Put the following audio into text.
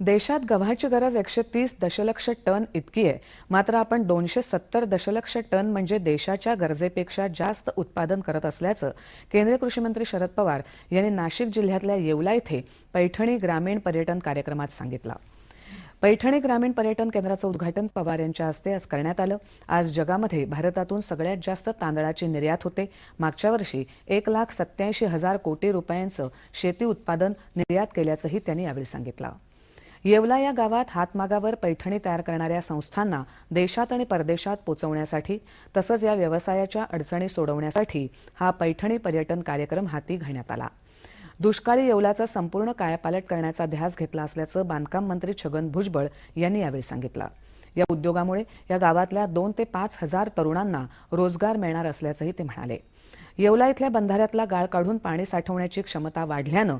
देशात गव्हाची गरज एकशे तीस दशलक्ष टन इतकी आहे. मात्र आपण दोनशे सत्तर दशलक्ष टन म्हणजे देशाच्या गरजेपेक्षा जास्त उत्पादन करत असल्याचं केंद्रीय कृषी मंत्री शरद पवार यांनी नाशिक जिल्ह्यातल्या येवला इथे पैठणी ग्रामीण पर्यटन कार्यक्रमात सांगितलं. पैठणी ग्रामीण पर्यटन केंद्राचं उद्घाटन पवार यांच्या हस्ते आज करण्यात आलं. आज जगामध्ये भारतातून सगळ्यात जास्त तांदळाची निर्यात होते. मागच्या वर्षी एक लाख सत्याऐंशी हजार कोटी रुपयांचं शेती उत्पादन निर्यात केल्याचंही त्यांनी यावेळी सांगितलं. येवला या गावात हातमागावर पैठणी तयार करणाऱ्या संस्थांना देशात आणि परदेशात पोचवण्यासाठी तसंच या व्यवसायाच्या अडचणी सोडवण्यासाठी हा पैठणी पर्यटन कार्यक्रम हाती घेण्यात आला. दुष्काळी येवलाचा संपूर्ण कायापालट करण्याचा ध्यास घेतला असल्याचं बांधकाम मंत्री छगन भुजबळ यांनी यावेळी सांगितलं. या उद्योगामुळे या गावातल्या दोन ते पाच हजार तरुणांना रोजगार मिळणार असल्याचंही ते म्हणाले. येवला इथल्या बंधाऱ्यातला गाळ काढून पाणी साठवण्याची क्षमता वाढल्यानं